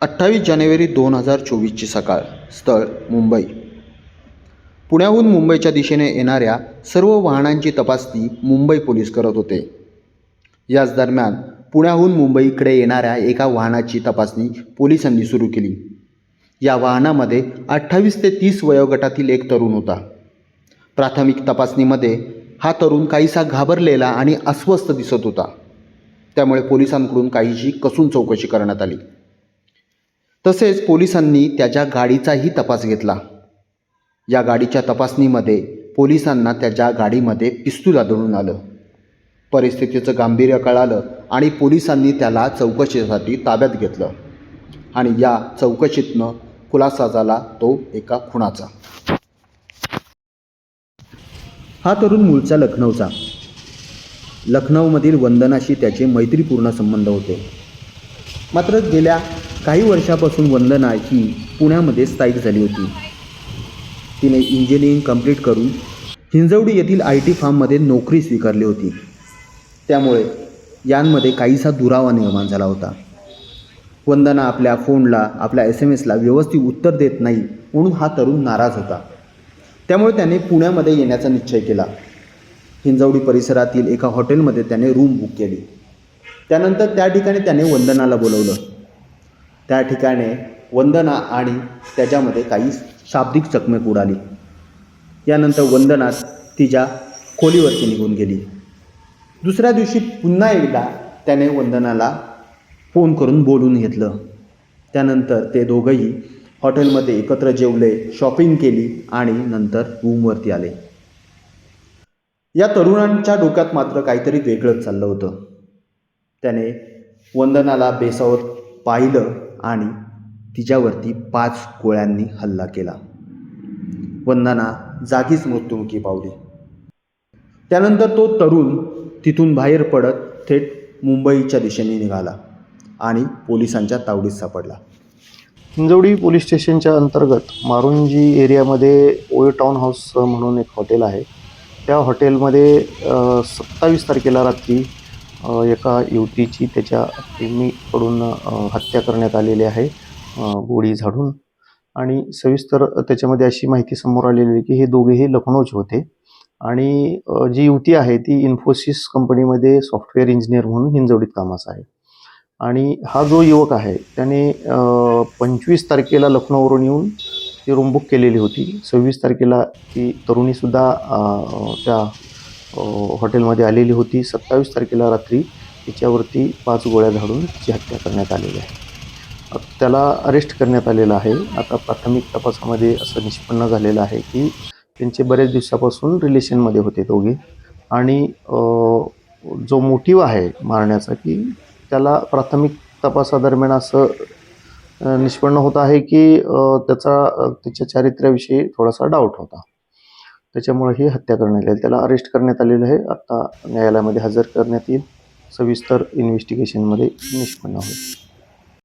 अठ्ठावीस जानेवारी दोन हजार चोवीसची सकाळ स्थळ मुंबई. पुण्याहून मुंबईच्या दिशेने येणाऱ्या सर्व वाहनांची तपासणी मुंबई पोलीस करत होते. याच दरम्यान पुण्याहून मुंबईकडे येणाऱ्या एका वाहनाची तपासणी पोलिसांनी सुरू केली. या वाहनामध्ये अठ्ठावीस ते तीस वयोगटातील एक तरुण होता. प्राथमिक तपासणीमध्ये हा तरुण काहीसा घाबरलेला आणि अस्वस्थ दिसत होता. त्यामुळे पोलिसांकडून काहीशी कसून चौकशी करण्यात आली. तसेच पोलिसांनी त्याच्या गाडीचाही तपास घेतला. या गाडीच्या तपासणीमध्ये पोलिसांना त्याच्या गाडीमध्ये पिस्तूल आढळून आलं. परिस्थितीचं गांभीर्य कळालं आणि पोलिसांनी त्याला चौकशीसाठी ताब्यात घेतलं. आणि या चौकशीतनं खुलासा झाला तो एका खुणाचा. हा तरुण मूळचा लखनौचा. लखनौमधील वंदनाशी त्याचे मैत्रीपूर्ण संबंध होते. मात्र गेल्या काही वर्षापासून वंदना ही पुण्यामध्ये स्थायिक झाली होती. तिने इंजिनिअरिंग कंप्लीट करून हिंजवडी येथील आय टी फार्ममध्ये नोकरी स्वीकारली होती. त्यामुळे यांमध्ये काहीसा दुरावा निर्माण झाला होता. वंदना आपल्या फोनला आपल्या एस एम एसला व्यवस्थित उत्तर देत नाही म्हणून हा तरुण नाराज होता. त्यामुळे त्याने पुण्यामध्ये येण्याचा निश्चय केला. हिंजवडी परिसरातील एका हॉटेलमध्ये त्याने रूम बुक केली. त्यानंतर त्या ठिकाणी त्याने वंदनाला बोलवलं. त्या ठिकाणी वंदना आणि त्याच्यामध्ये काही शाब्दिक चकमक उडाली. यानंतर वंदना तिच्या खोलीवरती निघून गेली. दुसऱ्या दिवशी पुन्हा एकदा त्याने वंदनाला फोन करून बोलून घेतलं. त्यानंतर ते दोघंही हॉटेलमध्ये एकत्र जेवले शॉपिंग केली आणि नंतर रूमवरती आले. या तरुणांच्या डोक्यात मात्र काहीतरी वेगळंच चाललं होतं. त्याने वंदनाला बेसावत पाहिलं आणि तिच्यावरती पाच गोळ्यांनी हल्ला केला. वंदना जागीच मृत्युमुखी पावली. त्यानंतर तो तरुण तिथून बाहेर पडत थेट मुंबईच्या दिशेने निघाला आणि पोलिसांच्या तावडीत सापडला. हिंजवडी पोलीस स्टेशनच्या अंतर्गत मारुंजी एरियामध्ये ओय टाउन हाऊस म्हणून एक हॉटेल आहे. त्या हॉटेलमध्ये सत्तावीस तारखेला रात्री एका युवतीची त्याच्या प्रेमीकडून हत्या करण्यात आलेली आहे गोळी झाडून. आणि सविस्तर त्याच्यामध्ये अशी माहिती समोर आलेली आहे की हे दोघेही लखनौचे होते. आणि जी युवती आहे ती इन्फोसिस कंपनीमध्ये सॉफ्टवेअर इंजिनियर म्हणून हिंजवडीत कामास आहे. आणि हा जो युवक आहे त्याने पंचवीस तारखेला लखनौवरून येऊन ती रूम बुक केलेली होती. सव्वीस तारखेला ती तरुणीसुद्धा त्या हॉटेलमध्ये आलेली होती. सत्तावीस तारखेला रात्री तिच्यावरती पाच गोळ्या झाडून तिची हत्या करण्यात आलेली आहे. त्याला अरेस्ट करण्यात आलेलं आहे. आता प्राथमिक तपासामध्ये असं निष्पन्न झालेलं आहे की त्यांचे बरेच दिवसापासून रिलेशनमध्ये होते दोघे. आणि जो मोटिव आहे मारण्याचा की त्याला प्राथमिक तपासादरम्यान असं निष्पन्न होत आहे की त्याचा त्याच्या चारित्र्याविषयी थोडासा डाऊट होता. त्याच्यामुळे ही हत्या करण्यात आली. त्याला अरेस्ट करण्यात आलेलं आहे. आता न्यायालयामध्ये हजर करण्यात येईल. सविस्तर इन्व्हेस्टिगेशनमध्ये निष्पन्न होईल.